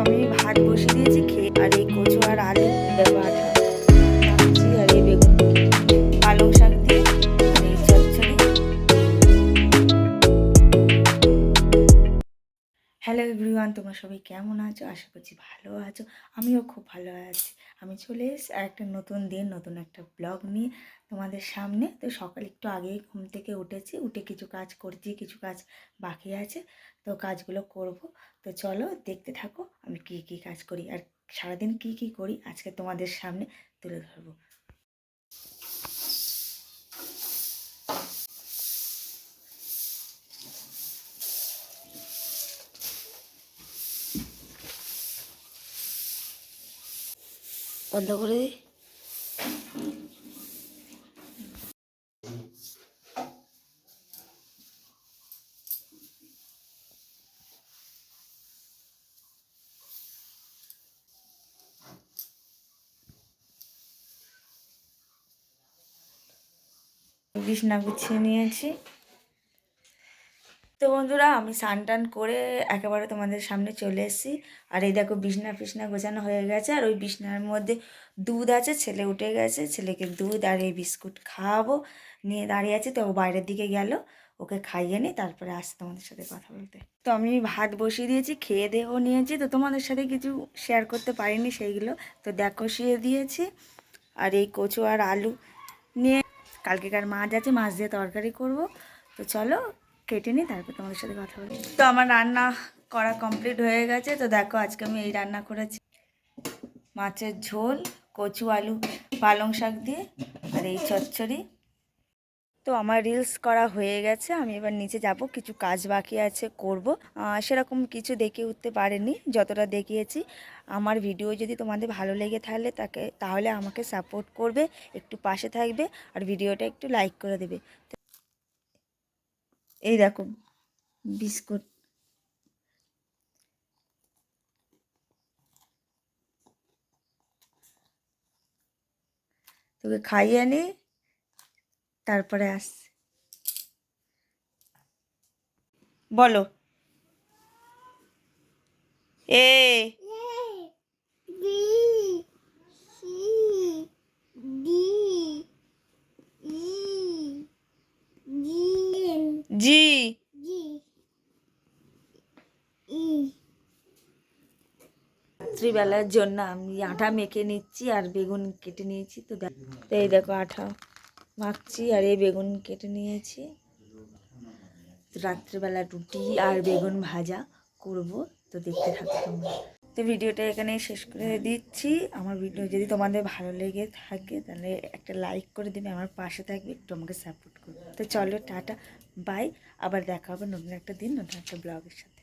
আমি ভাত বসিয়ে দিয়েছি খেয়ে আর এই কচু আর আলু। হ্যালো এভরিওয়ান তোমরা সবাই কেমন আছো? আশা করছি ভালো আছো। আমিও খুব ভালো আছি। আমি চলে আর একটা নতুন দিন, নতুন একটা ব্লগ নিয়ে তোমাদের সামনে। তো সকাল একটু আগেই ঘুম থেকে উঠেছি, উঠে কিছু কাজ করছি, কিছু কাজ বাকি আছে। তো কাজগুলো করব। তো চলো দেখতে থাকো, আমি কী কী কাজ করি আর সারাদিন কী কী করি আজকে তোমাদের সামনে তুলে ধরবো। বন্ধ করে দিই। বিছনা গুছিয়ে নিয়েছি। তো বন্ধুরা, আমি স্নান টান করে একেবারে তোমাদের সামনে চলে এসেছি। আর এই দেখো বিছনা ফিসনা গোছানো হয়ে গেছে। আর ওই বিছনার মধ্যে দুধ আছে, ছেলে উঠে গেছে। ছেলেকে দুধ আর এই বিস্কুট খাওয়াবো। নিয়ে দাঁড়িয়ে আছে। তো ও বাইরের দিকে গেল। ওকে খাইয়ে নি তারপরে আসছে তোমাদের সাথে কথা বলতে। তো আমি ভাত বসিয়ে দিয়েছি, খেয়ে দেও নিয়েছি। তো তোমাদের সাথে কিছু শেয়ার করতে পারিনি সেইগুলো। তো দেখো কষিয়ে দিয়েছি। আর এই কচু আর আলু নিয়ে কালকেকার মাছ আছে, মাছ দিয়ে তরকারি করব। তো চলো কেটে নিই তারপর তোমাদের সাথে কথা বলি তো আমার রান্না করা কমপ্লিট হয়ে গেছে। তো দেখো, আজকে আমি এই রান্না করেছি। মাছের ঝোল, কচু আলু, পালং শাক দিয়ে, আর এই চচ্চড়ি। তো আমার রিলস করা হয়ে গেছে। আমি এবার নিচে যাব। কিছু কাজ বাকি আছে, করব। সেরকম কিছু দেখে উঠতে পারেনি। যতটা দেখিয়েছি, আমার ভিডিও যদি তোমাদের ভালো লেগে তাহলে তাকে তাহলে আমাকে সাপোর্ট করবে, একটু পাশে থাকবে, আর ভিডিওটা একটু লাইক করে দেবে। এই দেখো বিস্কুট। তোকে খাইয়ে নি তারপরে আসছে বলো। এ জি। রাত্রিবেলার জন্য আমি আটা মেখে নিচ্ছি আর বেগুন কেটে নিয়েছি তো এই দেখো আটা মাখছি আর এই বেগুন কেটে নিয়েছি। তো রাত্রিবেলা রুটি আর বেগুন ভাজা করব তো দেখতে থাকো তোমরা। তো ভিডিওটা এখানে শেষ করে দিচ্ছি। আমার ভিডিও যদি তোমাদের ভালো লেগে থাকে তাহলে একটা লাইক করে দেবে আমার পাশে থাকবে একটু আমাকে সাপোর্ট করবে। তো চলো টাটা। বাই আবার দেখা হবে নতুন একটা দিন নতুন একটা ব্লগের সাথে।